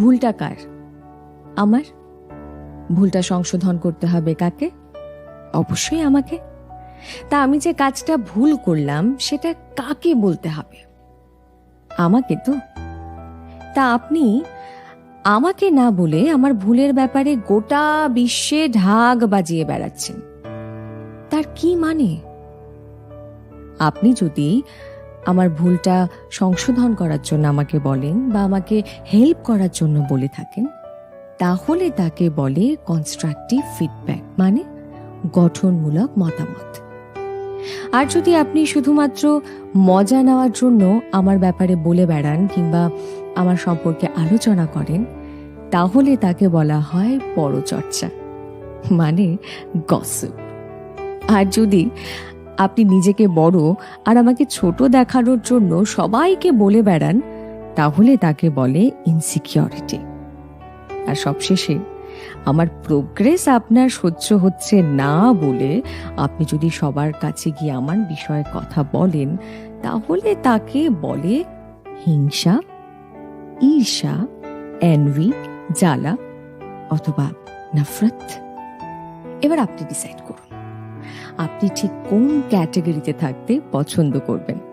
ভুলটা কার? আমার? ভুলটা সংশোধন করতে হবে কাকে? অবশ্যই আমাকে। তা আমি যে কাজটা ভুল করলাম, সেটা কাকে বলতে হবে? আমাকে তো। তা আপনি আমাকে না বলে আমার ভুলের ব্যাপারে গোটা বিশ্বে ঢাক বাজিয়ে বেড়াচ্ছেন। তার কি মানে? আপনি যদি আমার ভুলটা সংশোধন করার জন্য আমাকে বলেন বা আমাকে হেল্প করার জন্য বলে থাকেন, তাহলে তাকে বলে কনস্ট্রাকটিভ ফিডব্যাক মানে গঠনমূলক মতামত। আর যদি আপনি শুধুমাত্র মজা নেওয়ার জন্য আমার ব্যাপারে বলে বেড়ান কিংবা আমার সম্পর্কে আলোচনা করেন, তাহলে তাকে বলা হয় পরচর্চা মানে গসিপ আর যদি আপনি নিজেকে বড় আর আমাকে ছোট দেখানোর জন্য সবাইকে বলে বেড়ান, তাহলে তাকে বলে ইনসিকিউরিটি আর সবশেষে, আমার প্রোগ্রেস আপনার সহ্য হচ্ছে না বলে আপনি যদি সবার কাছে গিয়ে আমার বিষয়ে কথা বলেন, তাহলে তাকে বলে হিংসা, ঈর্ষা অ্যানভি জ্বালা অথবা নফরত। এবার আপনি ডিসাইড করুন। আপনি ঠিক কোন ক্যাটাগরিতে থাকতে পছন্দ করবেন?